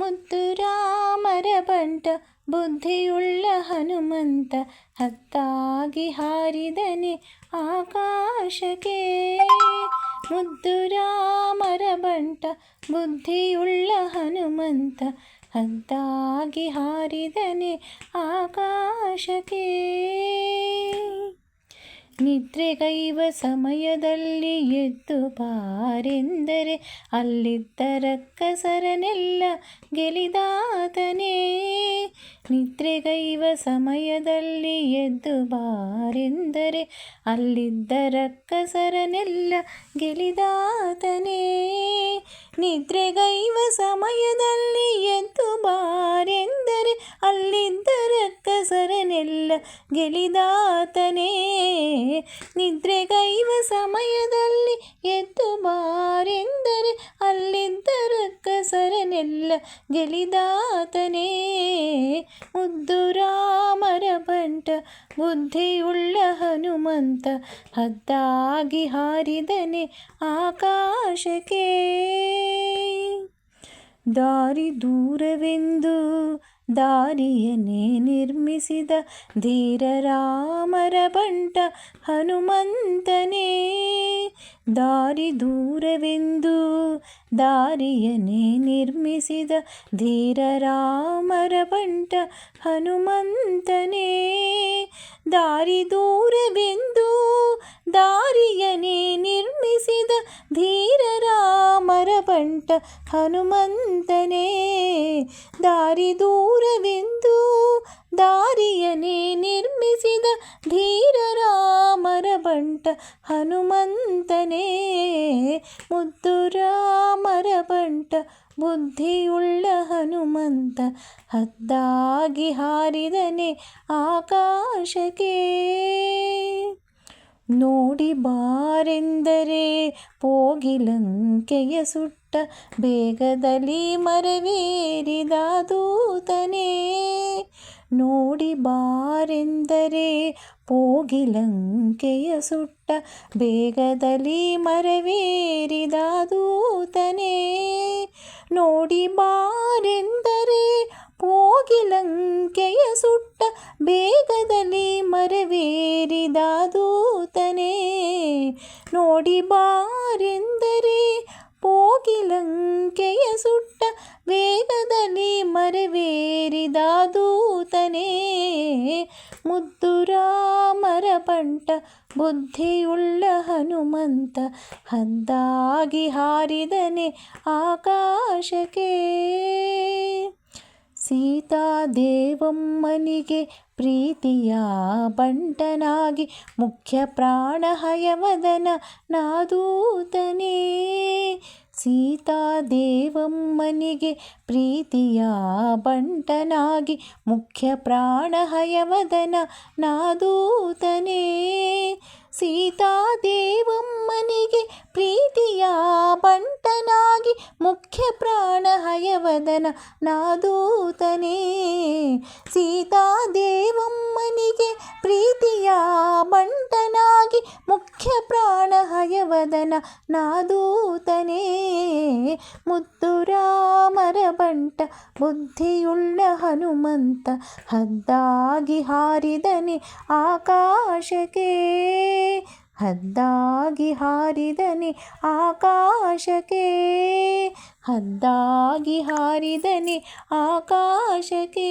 ಮುದ್ದು ರಾಮರ ಬಂಟ, ಬುದ್ಧಿಯುಳ್ಳ ಹನುಮಂತ, ಹತ್ತಾಗಿ ಹಾರಿದನೆ ಆಕಾಶಕ್ಕೆ. ಮುದ್ದುರಾಮರ ಬಂಟ, ಬುದ್ಧಿಯುಳ್ಳ ಹನುಮಂತ ಹದ್ದಾಗಿ ಹಾರಿದನೆ ಆಕಾಶಕ್ಕೆ. ನಿದ್ರೆಗೈವ ಸಮಯದಲ್ಲಿ ಎದ್ದು ಬಾರೆಂದರೆ ಅಲ್ಲಿದ್ದ ರಕ್ಕಸರನೆಲ್ಲ ಗೆಲಿದಾತನೇ ನಿದ್ರೆಗೈವ ಸಮಯದಲ್ಲಿ ಎದ್ದು ಬಾರೆಂದರೆ ಅಲ್ಲಿದ್ದ ರಕ್ಕಸರನೆಲ್ಲ ಗೆಲಿದಾತನೇ ನಿದ್ರೆಗೈವ ಸಮಯದಲ್ಲಿ ಎದ್ದು ಬಾರೆಂದರೆ ಅಲ್ಲಿದ್ದ ರಕ್ಕಸರನೆಲ್ಲ ಗೆಲಿದಾತನೇ ನಿದ್ರೆಗೈವ ಸಮಯದಲ್ಲಿ ಎದ್ದು ಬಾರೆಂದರೆ ಅಲ್ಲಿದ್ದ ರಕ್ಕಸರನೆಲ್ಲ ಗೆಲಿದಾತನೇ. ಮುದ್ದು ರಾಮರ ಬಂಟ, ಬುದ್ಧಿಯುಳ್ಳ ಹನುಮಂತ ಹದ್ದಾಗಿ ಹಾರಿದನೆ ಆಕಾಶಕ್ಕೆ. ದಾರಿ ದೂರವೆಂದು ದಾರಿಯನ್ನೇ ನಿರ್ಮಿಸಿದ ಧೀರರಾಮರ ಬಂಟ ಹನುಮಂತನೇ. ದಾರಿ ದೂರವೆಂದು ದಾರಿಯನೇ ನಿರ್ಮಿಸಿದ ಧೀರರಾಮರ ಬಂಟ ಹನುಮಂತನೇ. ದಾರಿ ದೂರವೆಂದು ದಾರಿಯನೇ ನಿರ್ಮಿಸಿದ ಧೀರರಾಮರ ಬಂಟ ಹನುಮಂತನೇ. ದಾರಿ ದೂರವೆಂದು ದಾರಿಯನೇ ನಿರ್ಮಿಸಿದ ಧೀರ ರಾಮರ ಬಂಟ ಹನುಮಂತನೇ. ಮುದ್ದು ರಾಮರ ಬಂಟ ಬುದ್ಧಿಯುಳ್ಳ ಹನುಮಂತ ಹದ್ದಾಗಿ ಹಾರಿದನೆ ಆಕಾಶಕ್ಕೆ. ನೋಡಿ ಬಾರೆಂದರೆ ಪೋಗಿಲಂಕೆಯ ಸುಟ್ಟ ಬೇಗದಲ್ಲಿ ಮರವೇರಿದ ದೂತನೇ. ನೋಡಿ ಬಾರೆಂದರೆ ಪೋಗಿಲಂಕೆಯ ಸುಟ್ಟ ಬೇಗದಲ್ಲಿ ಮರವೇರಿದ ದೂತನೇ. ನೋಡಿ ಬಾರೆಂದರೆ ಪೋಗಿಲಂಕೆಯ ಸುಟ್ಟ ಬೇಗದಲ್ಲಿ ಮರವೇರಿದ ದೂತನೇ ನೋಡಿ ಬಾರೆಂದರೆ ಕೋಗಿಲಂಕೆಯ ಸುಟ್ಟ ವೇಗದಲ್ಲಿ ಮರವೇರಿದ ದೂತನೇ ಮುದ್ದು ರಾಮರ ಬಂಟ ಬುದ್ಧಿಯುಳ್ಳ ಹನುಮಂತ ಹದ್ದಾಗಿ ಹಾರಿದನೆ ಆಕಾಶಕ್ಕೆ. ಸೀತಾದೇವಮ್ಮನಿಗೆ ಪ್ರೀತಿಯ ಬಂಟನಾಗಿ ಮುಖ್ಯ ಪ್ರಾಣ ಹಯವದನ ನಾದೂತನೇ ಸೀತಾದೇವಮ್ಮನಿಗೆ ಪ್ರೀತಿಯ ಬಂಟನಾಗಿ ಮುಖ್ಯ ಪ್ರಾಣ ಹಯವದನ ನಾದೂತನೇ. ಸೀತಾದೇವಮ್ಮನಿಗೆ ಪ್ರೀತಿಯ ಬಂಟನಾಗಿ ಮುಖ್ಯ ಪ್ರಾಣ ಹಯವದನ ನಾದೂತನೇ ಸೀತಾದೇವಮ್ಮನಿಗೆ ಪ್ರೀತಿಯ ಮಂಟನಾಗಿ ಮುಖ್ಯ ಪ್ರಾಣ ಹಯವದನ ನಾದೂತನೇ. ಮುದ್ದುರಾಮರ ಬಂಟ ಬುದ್ಧಿಯುಳ್ಳ ಹನುಮಂತ ಹದ್ದಾಗಿ ಹಾರಿದನೆ ಆಕಾಶಕ್ಕೆ. ಹದ್ದಾಗಿ ಹಾರಿದನೆ ಆಕಾಶಕ್ಕೆ. ಹದ್ದಾಗಿ ಹಾರಿದನೆ ಆಕಾಶಕ್ಕೆ.